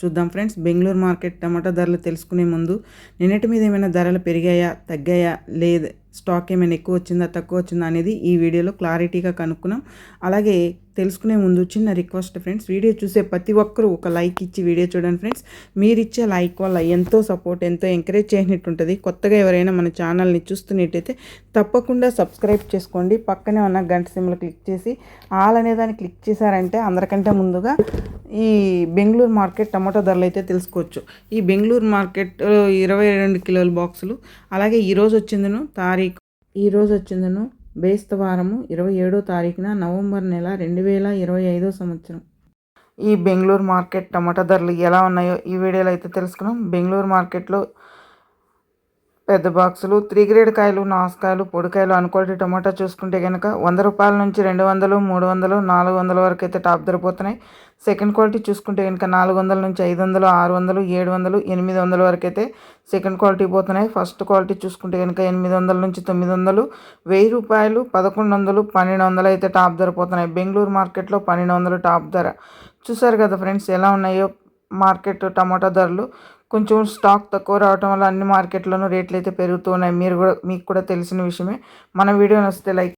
చూద్దాం friends. Bengaluru market టమాటా ధరలు తెలుసుకునే ముందు నిన్నటి మీద ఏమైనా ధరలు పెరిగాయా తగ్గాయా లేదు స్టాక్ ఏమైనా ఎక్కువ వచ్చిందా తక్కువ వచ్చిందా అనేది ఈ వీడియోలో క్లారిటీగా కనుక్కున్నాం. అలాగే తెలుసుకునే ముందు చిన్న రిక్వెస్ట్ ఫ్రెండ్స్. వీడియో చూసే ప్రతి ఒక్కరూ ఒక లైక్ ఇచ్చి వీడియో చూడండి ఫ్రెండ్స్. మీరు ఇచ్చే లైక్ వల్ల ఎంతో సపోర్ట్ ఎంతో ఎంకరేజ్ చేసినట్టు ఉంటుంది కొత్తగా ఎవరైనా మన ఛానల్ని చూస్తున్నట్టయితే తప్పకుండా సబ్స్క్రైబ్ చేసుకోండి. పక్కనే ఉన్న గంట సిమ్లు క్లిక్ చేసి ఆల్ అనే దాన్ని క్లిక్ చేశారంటే అందరికంటే ముందుగా ఈ బెంగళూరు మార్కెట్ టమాటో ధరలు అయితే తెలుసుకోవచ్చు. ఈ బెంగళూరు మార్కెట్ ఇరవై రెండు కిలోల బాక్సులు. అలాగే ఈరోజు వచ్చిందను తారీఖు ఈరోజు వచ్చిందను బేస్తవారము ఇరవై ఏడో తారీఖున నవంబర్ నెల రెండు వేల ఇరవై ఐదో సంవత్సరం. ఈ బెంగళూరు మార్కెట్ టమాటా ధరలు ఎలా ఉన్నాయో ఈ వీడియోలో అయితే తెలుసుకున్నాం. బెంగళూరు మార్కెట్లో పెద్ద బాక్సులు త్రీ గ్రేడ్ కాయలు నాసుకాయలు పొడికాయలు అనుకోటి టమాటా చూసుకుంటే కనుక వంద రూపాయల నుంచి రెండు వందలు మూడు వందలు నాలుగు వందల వరకు అయితే టాప్ ధరపోతున్నాయి సెకండ్ క్వాలిటీ చూసుకుంటే కనుక నాలుగు వందల నుంచి ఐదు వందలు ఆరు వందలు ఏడు వందలు ఎనిమిది వందల వరకు అయితే సెకండ్ క్వాలిటీ పోతున్నాయి. ఫస్ట్ క్వాలిటీ చూసుకుంటే కనుక ఎనిమిది వందల నుంచి తొమ్మిది వందలు వెయ్యి రూపాయలు పదకొండు వందలు పన్నెండు వందలు అయితే టాప్ ధర పోతున్నాయి. బెంగళూరు మార్కెట్లో పన్నెండు వందలు టాప్ ధర. చూసారు కదా ఫ్రెండ్స్ ఎలా ఉన్నాయో మార్కెట్ టమాటా ధరలు. కొంచెం స్టాక్ తక్కువ రావటం వల్ల అన్ని మార్కెట్లోనూ రేట్లు అయితే పెరుగుతూ ఉన్నాయి మీరు కూడా మీకు కూడా తెలిసిన విషయమే. మన వీడియో నచ్చితే లైక్